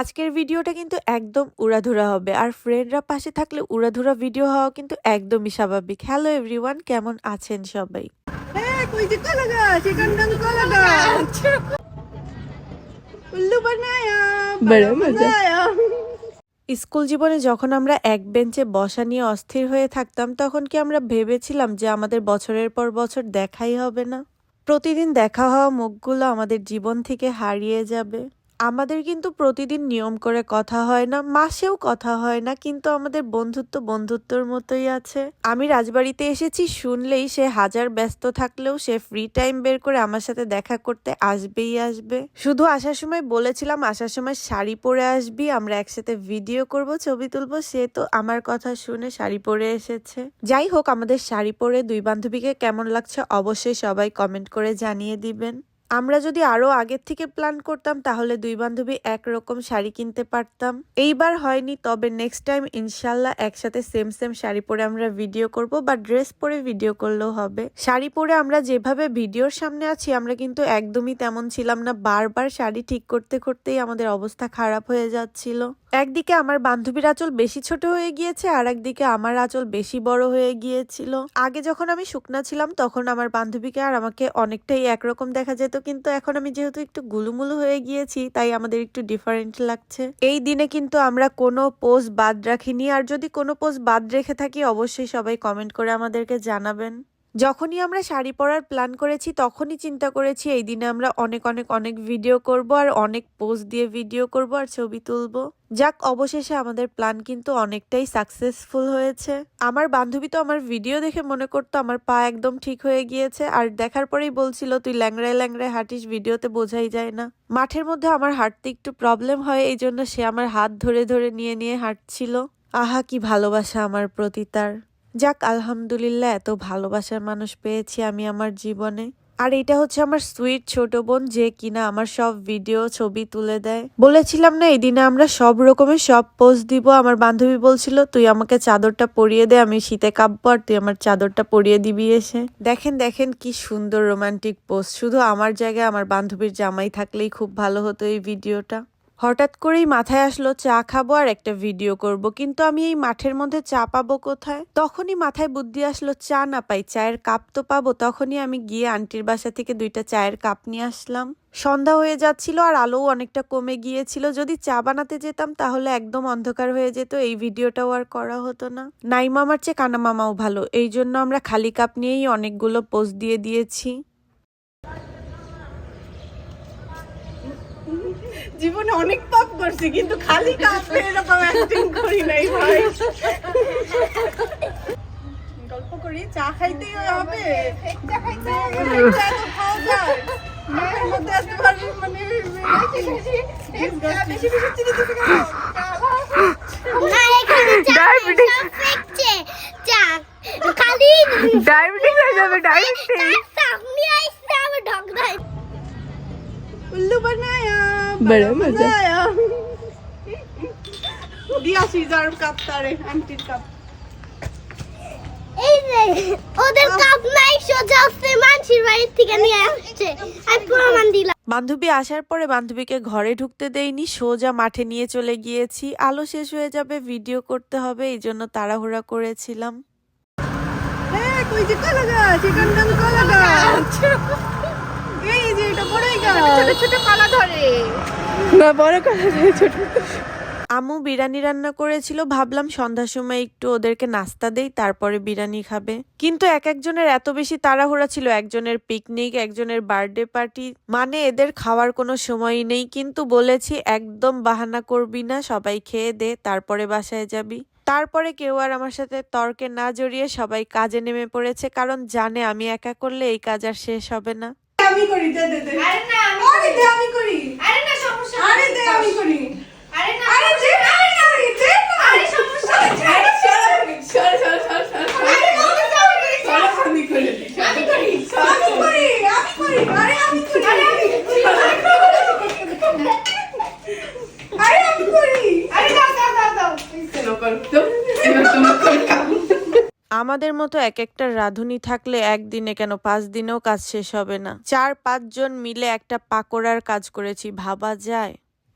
আজকের ভিডিওটা কিন্তু একদম উড়াধুরা হবে। আর ফ্রেন্ডরা পাশে থাকলে উড়াধুরা ভিডিও হওয়া কিন্তু একদমই স্বাভাবিক। হ্যালো এভরিওয়ান কেমন আছেন সবাই? স্কুল জীবনে যখন আমরা এক বেঞ্চে বসা নিয়ে অস্থির হয়ে থাকতাম তখন কি আমরা ভেবেছিলাম যে আমাদের বছরের পর বছর দেখাই হবে না? প্রতিদিন দেখা হওয়া মুখগুলো আমাদের জীবন থেকে হারিয়ে যাবে। আমাদের কিন্তু প্রতিদিন নিয়ম করে কথা হয় না, মাসেও কথা হয় না, কিন্তু আমাদের বন্ধুত্ব বন্ধুত্বর মতোই আছে। আমি রাজবাড়িতে এসেছি, শুনলেই সে হাজার ব্যস্ত থাকলেও সে ফ্রি টাইম বের করে আমার সাথে দেখা করতে আসবেই আসবে। শুধু আসার সময় বলেছিলাম, আসার সময় শাড়ি পরে আসবি, আমরা একসাথে ভিডিও করব, ছবি তুলবো, সে তো আমার কথা শুনে শাড়ি পরে এসেছে। যাই হোক, আমাদের শাড়ি পরে দুই বান্ধবীকে কেমন লাগছে অবশ্যই সবাই কমেন্ট করে জানিয়ে দিবেন। আমরা যদি আরও আগের থেকে প্ল্যান করতাম, তাহলে দুই বান্ধবী একরকম শাড়ি কিনতে পারতাম। এইবার হয়নি, তবে নেক্সট টাইম ইনশাল্লাহ একসাথে সেম সেম শাড়ি পরে আমরা ভিডিও করব বা ড্রেস পরে ভিডিও করলেও হবে। শাড়ি পরে আমরা যেভাবে ভিডিওর সামনে আছি, আমরা কিন্তু একদমই তেমন ছিলাম না। বারবার শাড়ি ঠিক করতে, করতেই আমাদের অবস্থা খারাপ হয়ে যাচ্ছিল। একদিকে আমার বান্ধবীর আঁচল বেশি ছোট হয়ে গিয়েছে আর একদিকে আমার আঁচল বেশি বড় হয়ে গিয়েছিল। আগে যখন আমি শুকনা ছিলাম, তখন আমার বান্ধবীকে আর আমাকে অনেকটাই একরকম দেখা যেত, কিন্তু এখন আমি যেহেতু একটু গুলুমুলু হয়ে গিয়েছি, তাই আমাদের একটু ডিফারেন্ট লাগছে। এই দিনে কিন্তু আমরা কোনো পোজ বাদ রাখিনি, আর যদি কোনো পোজ বাদ রেখে থাকি, অবশ্যই সবাই কমেন্ট করে আমাদেরকে জানাবেন। যখনই আমরা শাড়ি পরার প্ল্যান করেছি, তখনই চিন্তা করেছি, এই দিনে আমরা অনেক অনেক অনেক ভিডিও করব আর অনেক পোজ দিয়ে ভিডিও করব আর ছবি তুলবো। যাক, অবশেষে আমাদের প্ল্যান কিন্তু অনেকটাই সাকসেসফুল হয়েছে। আমার বান্ধবী তো আমার ভিডিও দেখে মনে করতো আমার পা একদম ঠিক হয়ে গিয়েছে আর দেখার পরেই বলছিল, তুই ল্যাংড়ায় ল্যাংড়ায় হাঁটিস ভিডিওতে বোঝাই যায় না। মাঠের মধ্যে আমার হাঁটতে একটু প্রবলেম হয়, এই জন্য সে আমার হাত ধরে ধরে নিয়ে নিয়ে হাঁটছিল। আহা, কি ভালোবাসা আমার প্রতি তার। যাক, আলহামদুলিল্লাহ, এত ভালোবাসার মানুষ পেয়েছি আমি আমার জীবনে। আর এটা হচ্ছে আমার সুইট ছোট বোন যে কিনা আমার সব ভিডিও ছবি তুলে দেয়। বলেছিলাম না এই দিনে আমরা সব রকমের সব পোজ দিব। আমার বান্ধবী বলছিল, তুই আমাকে চাদরটা পরিয়ে দে, আমি শীতে কাঁপবো, আর তুই আমার চাদরটা পরিয়ে দিবি এসে। দেখেন দেখেন কি সুন্দর রোমান্টিক পোজ শুধু আমার জায়গায় আমার বান্ধবীর জামাই থাকলেই খুব ভালো হতো এই ভিডিওটা হঠাৎ করেই মাথায় আসলো, চা খাব আর একটা ভিডিও করব। কিন্তু আমি এই মাঠের মধ্যে চা পাবো কোথায়? তখনই মাথায় বুদ্ধি আসলো, চা না পাই, চায়ের কাপ তো পাবো। তখনই আমি গিয়ে আন্টির বাসা থেকে দুইটা চায়ের কাপ নিয়ে আসলাম। সন্ধ্যা হয়ে যাচ্ছিল আর আলোও অনেকটা কমে গিয়েছিল। যদি চা বানাতে যেতাম তাহলে একদম অন্ধকার হয়ে যেত, এই ভিডিওটাও আর করা হতো না। নাই মামার চেয়ে কানা মামাও ভালো, এই জন্য আমরা খালি কাপ নিয়েই অনেকগুলো পোস্ট দিয়ে দিয়েছি। জীবনে অনেক পাপ করছি কিন্তু খালি কাপে এরকম অ্যাক্টিং করি নাই ভাই গল্প করি চা খাইতেই হবে চা খাইতে খাওয়া যায় মুখের মধ্যে মানে বেশি বেশি চিনি দিতে ডায়াবেটিস হয়ে যাবে ডায়াবেটিস उल्लू बनाया बड़ा मजा। आया दिया सीजर कप तारे आंटी कप এই যে ওদের কাপ নাই সোজা আসছে মানসির বাড়ির থেকে নিয়ে আসছে আর প্রমাণ দিলাম বান্ধবী আসার পরে বান্ধবীকে ঘরে ঢুকতে দেইনি সোজা মাঠে নিয়ে চলে গিয়েছি আলো শেষ হয়ে যাবে ভিডিও করতে হবে এই জন্য তাড়াহুড়া করেছিলাম ए कोई चिक्का लगा चिकन डंग को लगा এই যে এটা বড়ই গাছ ছোট ছোট পালা ধরে। না বড় ছোট আম্মু বিরিয়ানি রান্না করেছিল ভাবলাম সন্ধ্যার সময় একটু ওদেরকে নাস্তা দেই তারপরে বিরিয়ানি খাবে। কিন্তু এক একজনের এত বেশি তাড়াহুড়া ছিল একজনের পিকনিক একজনের বার্থডে পার্টি মানে এদের খাওয়ার কোনো সময়ই নেই। কিন্তু বলেছি একদম বাহানা করবি না সবাই খেয়ে দে তারপরে বাসায় যাবি। তারপরে কেউ আর আমার সাথে তর্কে না জড়িয়ে সবাই কাজে নেমে পড়েছে কারণ জানে আমি একা করলে এই কাজ আর শেষ হবে না। আমি করি দে দে দে। আরে না আরে দে আমি করি। আরে না সমস্যা আরে দে আমি করি আরে না আরে দে আরে আরে দে না আরে সমস্যা আরে সর সর সর সর সর আরে আমি করি আমি করি আমি করি আমি করি আরে আমি করি আরে আমি আরে আমি করি আরে দাও দাও দাও দাও চলো করো তো এবার তোমার কোন কাম আমাদের মতো এক একটা রাঁধুনি থাকলে একদিনে কেন পাঁচ দিনেও কাজ শেষ হবে না? চার পাঁচজন মিলে একটা পাকোড়ার কাজ করেছি, ভাবা যায়?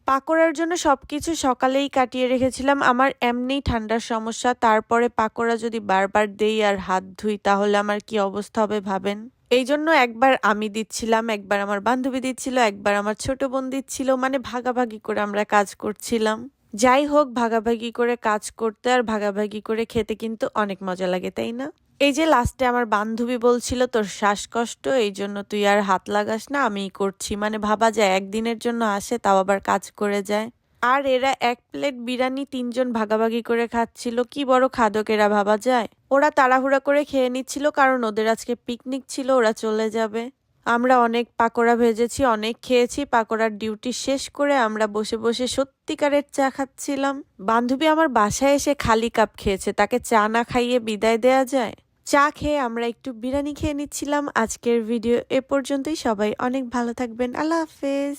পাকোড়ার জন্য সব কিছু সকালেই কাটিয়ে রেখেছিলাম। আমার এমনিই ঠান্ডার সমস্যা, তারপরে পাকোড়া যদি বারবার দেই আর হাত ধুই, তাহলে আমার কি অবস্থা হবে ভাবেন? এই জন্য একবার আমি দিচ্ছিলাম, একবার আমার বান্ধবী দিচ্ছিল, একবার আমার ছোট বোন দিচ্ছিল মানে ভাগাভাগি করে আমরা কাজ করছিলাম। যাই হোক, ভাগাভাগি করে কাজ করতে আর ভাগাভাগি করে খেতে কিন্তু অনেক মজা লাগে, তাই না? এই যে লাস্টে আমার বান্ধবী বলছিল, তোর শ্বাসকষ্ট, এই জন্য তুই আর হাত লাগাস না, আমিই করছি। মানে ভাবা যায়, একদিনের জন্য আসে, তাও আবার কাজ করে যায়। আর এরা এক প্লেট বিরিয়ানি তিনজন ভাগাভাগি করে খাচ্ছিল, কি বড় খাদক এরা, ভাবা যায়? ওরা তাড়াহুড়া করে খেয়ে নিচ্ছিল, কারণ ওদের আজকে পিকনিক ছিল, ওরা চলে যাবে। আমরা অনেক পাকোড়া ভেজেছি, অনেক খেয়েছি, পাকোড়ার ডিউটি শেষ করে আমরা বসে বসে সত্যিকারের চা খাচ্ছিলাম। বান্ধবী আমার বাসায় এসে খালি কাপ খেয়েছে, তাকে চা না খাইয়ে বিদায় দেয়া যায়। চা খেয়ে আমরা একটু বিরিয়ানি খেয়ে নিচ্ছিলাম। আজকের ভিডিও এ পর্যন্তই। সবাই অনেক ভালো থাকবেন। আল্লাহ হাফেজ।